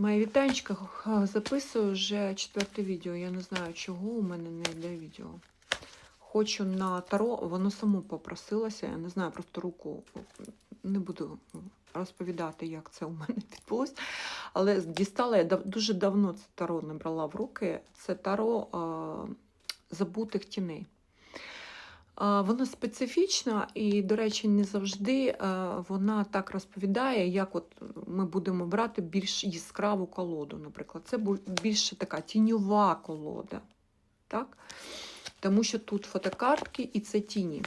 Моє вітанечка записую вже четверте відео. Я не знаю, чого у мене не йде відео. Хочу на таро, воно само попросилося. Я не знаю, просто руку не буду розповідати, як це у мене відбулося. Але дістала я дуже давно це таро не брала в руки. Це таро а, забутих тіней. Вона специфічна і, до речі, не завжди е, вона так розповідає, як от ми будемо брати більш яскраву колоду. Наприклад, це більше така тіньова колода. Так? Тому що тут фотокартки і це тіні,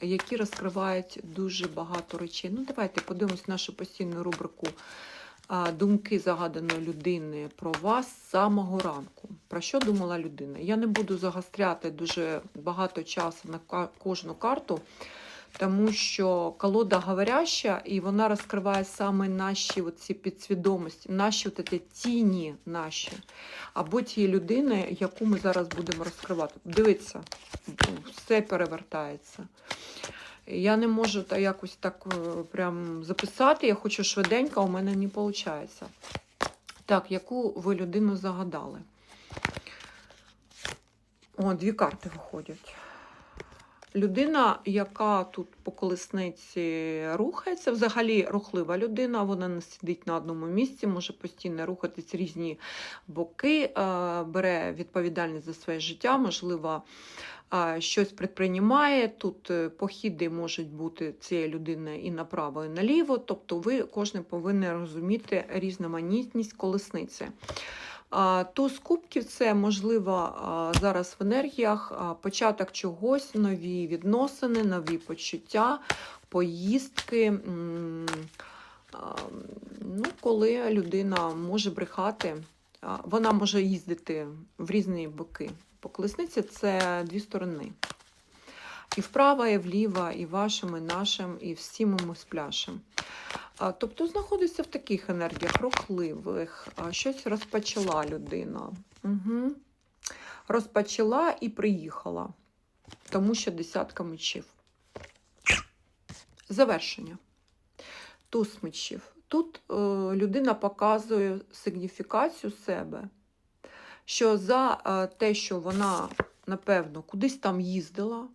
які розкривають дуже багато речей. Ну, давайте подивимось нашу постійну рубрику Думки загаданої людини про вас з самого ранку. Про що думала людина? Я не буду загостряти дуже багато часу на кожну карту, тому що колода говоряща, і вона розкриває саме наші ці підсвідомості, наші от ці тіні наші, або тієї людини, яку ми зараз будемо розкривати. Дивіться, все перевертається. Я не можу та якось так е, прям записати. Я хочу швиденько, у мене не виходить. Так, яку ви людину загадали? О, дві карти виходять. Людина, яка тут по колесниці рухається, взагалі рухлива людина, вона не сидить на одному місці, може постійно рухатись різні боки, е, бере відповідальність за своє життя, можливо, е, щось предприймає. Тут е, похіди можуть бути цієї людини і направо, і наліво. Тобто ви кожен повинен розуміти різноманітність колесниці. Туз кубків це можливо зараз в енергіях початок чогось, нові відносини, нові почуття, поїздки. Ну, коли людина може брехати, вона може їздити в різні боки. По колесниці це дві сторони. І вправо, і вліво, і вашим, і нашим, і всім ми спляшем. Тобто знаходиться в таких енергіях рухливих, щось розпочала людина. Угу. Розпочала і приїхала, тому що десятка мечів. Завершення. Туз мечів. Тут е, людина показує сигніфікацію себе, що за е, те, що вона, напевно, кудись там їздила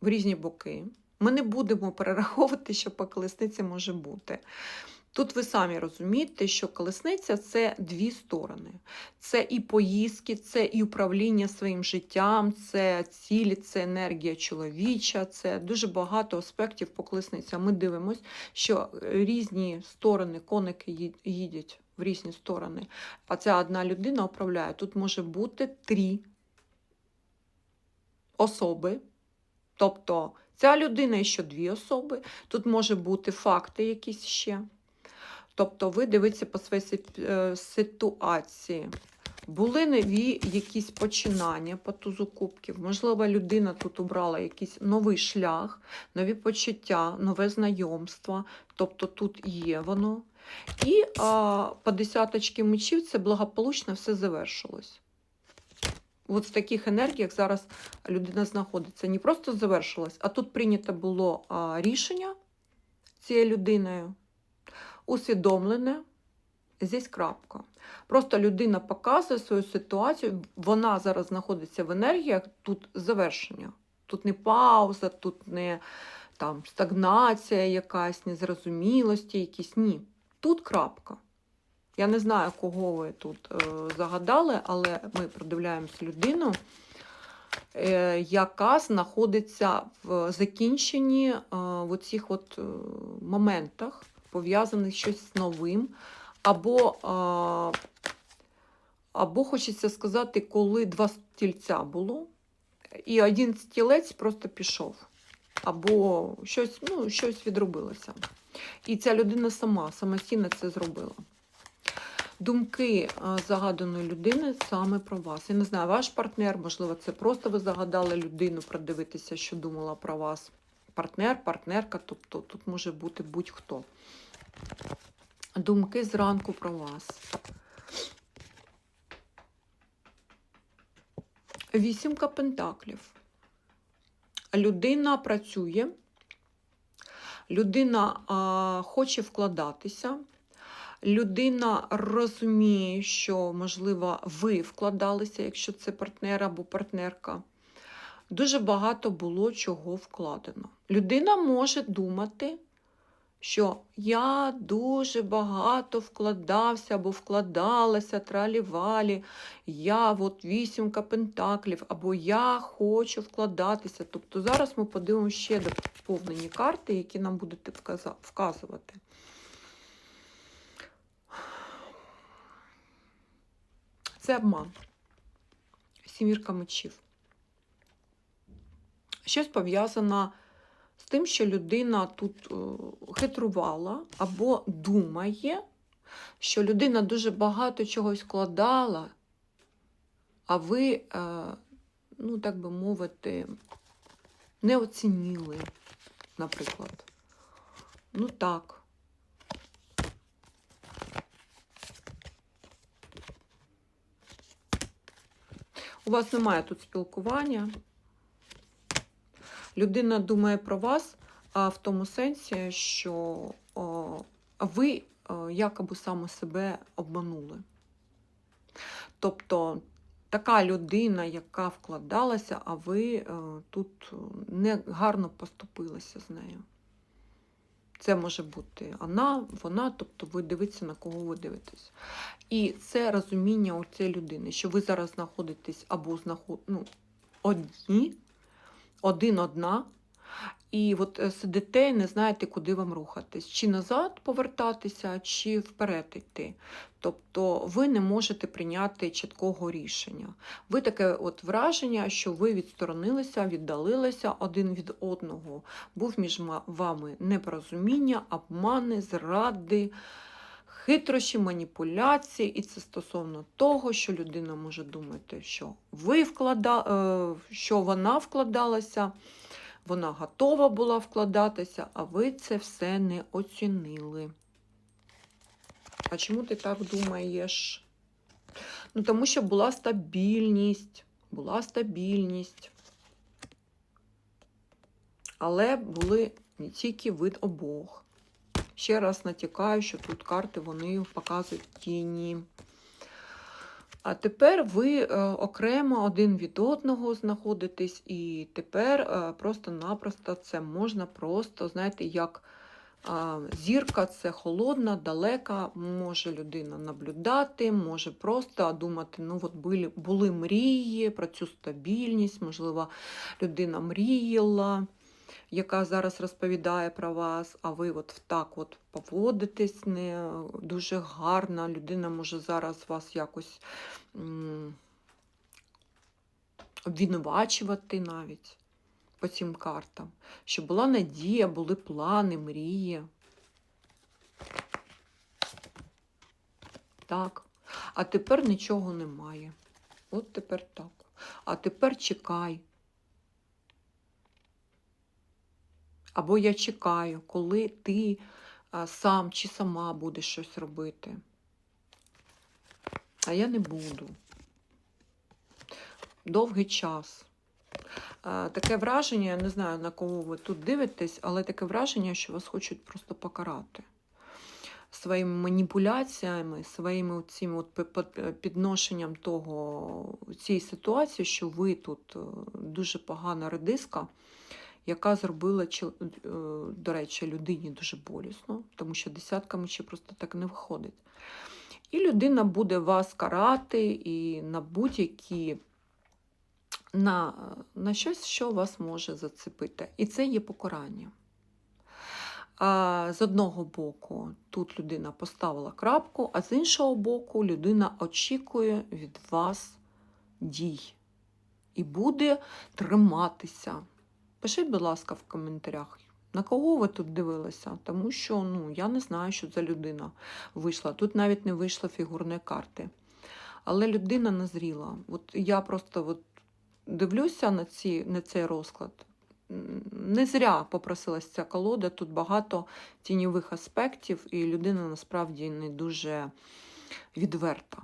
в різні боки, ми не будемо перераховувати, що по колесниці може бути. Тут ви самі розумієте, що колесниця це дві сторони. Це і поїздки, це і управління своїм життям, це цілі, це енергія чоловіча, це дуже багато аспектів по колесниці. Ми дивимося, що різні сторони, коники їдять в різні сторони. А ця одна людина управляє. Тут може бути три особи. Тобто ця людина ще дві особи. Тут може бути факти якісь ще. Тобто ви дивитеся по своїй е, ситуації. Були нові якісь починання по тузу кубків. Можливо, людина тут обрала якийсь новий шлях, нові почуття, нове знайомство. Тобто тут є воно. І а, по десяточки мечів це благополучно все завершилось. От в таких енергіях зараз людина знаходиться. Не просто завершилось, а тут прийнято було рішення цією людиною, усвідомлене, здесь крапка. Просто людина показує свою ситуацію, вона зараз знаходиться в енергіях, тут завершення. Тут не пауза, тут не там, стагнація якась, незрозумілості якісь. Ні. Тут крапка. Я не знаю, кого ви тут е, загадали, але ми продивляємось людину, е, яка знаходиться в закінченні е, в цих от, моментах, пов'язаних щось з новим, або, або хочеться сказати, коли два стільця було, і один стілець просто пішов, або щось, ну, щось відробилося. І ця людина сама, самостійно це зробила думки загаданої людини саме про вас. Я не знаю, ваш партнер, можливо, це просто ви загадали людину продивитися, що думала про вас. Партнер, партнерка, тобто тут може бути будь-хто. Думки зранку про вас. Вісімка пентаклів. Людина працює, людина а, хоче вкладатися, Людина розуміє, що, можливо, ви вкладалися, якщо це партнер або партнерка. Дуже багато було чого вкладено. Людина може думати, що я дуже багато вкладався або вкладалася тралівалі, я от вісімка пентаклів, або я хочу вкладатися. Тобто зараз ми подивимося ще доповнені карти, які нам будете вказувати. Це обман. Сімірка мечів. Щось пов'язано з тим, що людина тут е, хитрувала або думає, що людина дуже багато чогось вкладала, а ви, е, ну так би мовити, не оцініли, наприклад. Ну так. У вас немає тут спілкування. Людина думає про вас а в тому сенсі, що о, ви о, якоби саме себе обманули. Тобто така людина, яка вкладалася, а ви е, тут не гарно поступилися з нею. Це може бути вона, вона, тобто ви дивитеся, на кого ви дивитесь. І це розуміння у цієї людини, що ви зараз знаходитесь або знаход... ну, одні, один одна, і от е, сидите і не знаєте, куди вам рухатись, чи назад повертатися, чи вперед йти. Тобто ви не можете прийняти чіткого рішення. Ви таке от враження, що ви відсторонилися, віддалилися один від одного. Був між вами непорозуміння, обмани, зради. Хитрощі, маніпуляції, і це стосовно того, що людина може думати, що ви вклада... е, що вона вкладалася, вона готова була вкладатися, а ви це все не оцінили. А чому ти так думаєш? Ну, тому що була стабільність, була стабільність. Але були не тільки вид обох. Ще раз натякаю, що тут карти вони показують тіні. А тепер ви е, окремо один від одного знаходитесь, і тепер е, просто-напросто це можна просто, знаєте, як зірка це холодна, далека, може людина наблюдати, може просто думати, ну от були, були мрії про цю стабільність, можливо, людина мріяла яка зараз розповідає про вас, а ви от так от поводитесь не дуже гарно. Людина може зараз вас якось обвинувачувати навіть по цим картам. Що була надія, були плани, мрії. Так. А тепер нічого немає. От тепер так. А тепер чекай. Або я чекаю, коли ти сам чи сама будеш щось робити. А я не буду. Довгий час. Таке враження, я не знаю, на кого ви тут дивитесь, але таке враження, що вас хочуть просто покарати. Своїми маніпуляціями, своїми цим от підношенням того цієї ситуації, що ви тут е, дуже погана редиска, яка зробила, е, до речі, людині дуже болісно, тому що десятками ще просто так не виходить. І людина буде вас карати і на будь-які на, на щось, що вас може зацепити. І це є покарання. А з одного боку, тут людина поставила крапку, а з іншого боку, людина очікує від вас дій і буде триматися. Пишіть, будь ласка, в коментарях, на кого ви тут дивилися, тому що ну, я не знаю, що за людина вийшла. Тут навіть не вийшло фігурної карти. Але людина назріла. От я просто от дивлюся на, ці, на цей розклад. Не зря попросилась ця колода, тут багато тіньових аспектів, і людина насправді не дуже відверта.